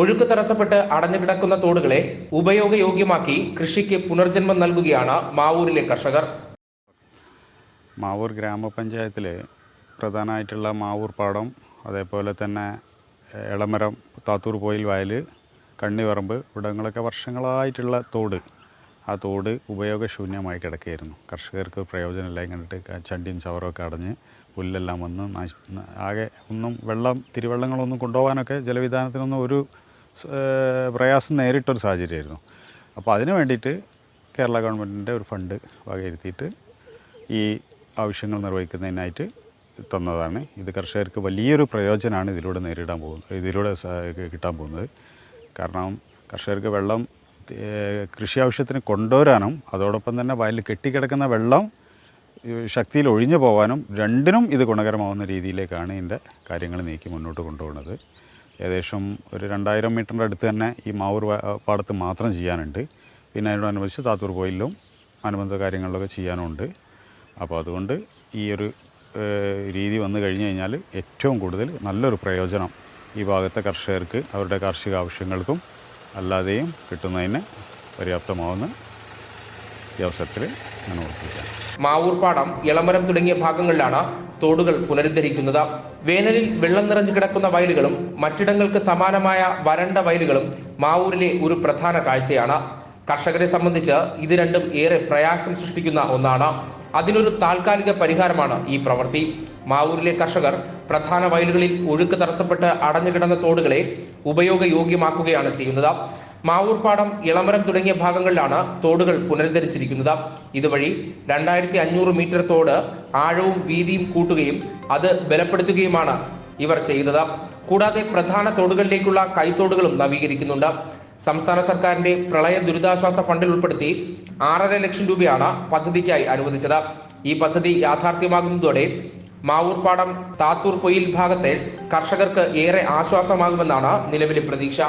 ഒഴുക്ക് തടസ്സപ്പെട്ട് അടഞ്ഞു കിടക്കുന്ന തോടുകളെ ഉപയോഗയോഗ്യമാക്കി കൃഷിക്ക് പുനർജന്മം നൽകുകയാണ് മാവൂരിലെ കർഷകർ. മാവൂർ ഗ്രാമപഞ്ചായത്തിലെ പ്രധാനമായിട്ടുള്ള മാവൂർ പാടം അതേപോലെ തന്നെ ഇളമരം താത്തൂർ പോയിൽ വയൽ കണ്ണിവറമ്പ് ഇവിടങ്ങളൊക്കെ വർഷങ്ങളായിട്ടുള്ള തോട്. ആ തോട് ഉപയോഗശൂന്യമായി കിടക്കുകയായിരുന്നു. കർഷകർക്ക് പ്രയോജനമില്ല. ഇങ്ങോട്ട് ചണ്ടിയും ചവറൊക്കെ അടഞ്ഞ് പുല്ലെല്ലാം വന്ന് ആകെ ഒന്നും വെള്ളം തിരുവള്ളങ്ങളൊന്നും കൊണ്ടുപോകാനൊക്കെ ജലവിധാനത്തിനൊന്നും ഒരു പ്രയാസം നേരിട്ടൊരു സാഹചര്യമായിരുന്നു. അപ്പോൾ അതിന് വേണ്ടിയിട്ട് കേരള ഗവൺമെന്റിന്റെ ഒരു ഫണ്ട് വകയിരുത്തിയിട്ട് ഈ ആവശ്യങ്ങൾ നിർവഹിക്കുന്നതിനായിട്ട് തന്നതാണ്. ഇത് കർഷകർക്ക് വലിയൊരു പ്രയോജനമാണ് ഇതിലൂടെ നേരിടാൻ പോകുന്നത് ഇതിലൂടെ കിട്ടാൻ പോകുന്നത്. കാരണം കർഷകർക്ക് വെള്ളം കൃഷി ആവശ്യത്തിന് കൊണ്ടുവരാനും അതോടൊപ്പം തന്നെ വയലിൽ കെട്ടിക്കിടക്കുന്ന വെള്ളം ശക്തിയിൽ ഒഴിഞ്ഞു പോകാനും രണ്ടിനും ഇത് ഗുണകരമാവുന്ന രീതിയിലേക്കാണ് ഇതിന്റെ കാര്യങ്ങൾ നീക്കി മുന്നോട്ട് കൊണ്ടുപോകുന്നത്. ഏകദേശം ഒരു രണ്ടായിരം മീറ്ററിന്റെ അടുത്ത് തന്നെ ഈ മാവൂർ പാടത്ത് മാത്രം ചെയ്യാനുണ്ട്. പിന്നെ അതിനോടനുബന്ധിച്ച് താത്തൂർ കോയിലും അനുബന്ധ കാര്യങ്ങളിലൊക്കെ ചെയ്യാനുണ്ട്. അപ്പോൾ അതുകൊണ്ട് ഈ ഒരു രീതി വന്നു കഴിഞ്ഞു കഴിഞ്ഞാൽ ഏറ്റവും കൂടുതൽ നല്ലൊരു പ്രയോജനം ഈ ഭാഗത്തെ കർഷകർക്ക് അവരുടെ കാർഷിക ആവശ്യങ്ങൾക്കും അല്ലാതെയും കിട്ടുന്നതിന് പര്യാപ്തമാവുന്ന ഈ അവസരത്തിൽ ഞാൻ ഓർപ്പിക്കാം. മാവൂർ പാടം ഇളമരം തുടങ്ങിയ ഭാഗങ്ങളിലാണ് തോടുകൾ പുനരുദ്ധരിക്കുന്നത്. വേനലിൽ വെള്ളം നിറഞ്ഞു കിടക്കുന്ന വയലുകളും മറ്റിടങ്ങൾക്ക് സമാനമായ വരണ്ട വയലുകളും മാവൂരിലെ ഒരു പ്രധാന കാഴ്ചയാണ്. കർഷകരെ സംബന്ധിച്ച് ഇത് രണ്ടും ഏറെ പ്രയാസം സൃഷ്ടിക്കുന്ന ഒന്നാണ്. അതിനൊരു താൽക്കാലിക പരിഹാരമാണ് ഈ പ്രവൃത്തി. മാവൂരിലെ കർഷകർ പ്രധാന വയലുകളിൽ ഒഴുക്ക് തടസ്സപ്പെട്ട് അടഞ്ഞുകിടന്ന തോടുകളെ ഉപയോഗയോഗ്യമാക്കുകയാണ് ചെയ്യുന്നത്. മാവൂർ പാടം ഇളമരം തുടങ്ങിയ ഭാഗങ്ങളിലാണ് തോടുകൾ പുനരുദ്ധരിച്ചിരിക്കുന്നത്. ഇതുവഴി രണ്ടായിരത്തി അഞ്ഞൂറ് മീറ്റർ തോട് ആഴവും വീതിയും കൂട്ടുകയും അത് ബലപ്പെടുത്തുകയുമാണ് ഇവർ ചെയ്തത്. കൂടാതെ പ്രധാന തോടുകളിലേക്കുള്ള കൈത്തോടുകളും നവീകരിക്കുന്നുണ്ട്. സംസ്ഥാന സർക്കാരിന്റെ പ്രളയ ദുരിതാശ്വാസ ഫണ്ടിൽ ഉൾപ്പെടുത്തി ആറര ലക്ഷം രൂപയാണ് പദ്ധതിക്കായി അനുവദിച്ചത്. ഈ പദ്ധതി യാഥാർത്ഥ്യമാകുന്നതോടെ മാവൂർപ്പാടം പാടം താത്തൂർ പൊയിൽ ഭാഗത്തെ കർഷകർക്ക് ഏറെ ആശ്വാസമാകുമെന്നാണ് നിലവിലെ പ്രതീക്ഷ.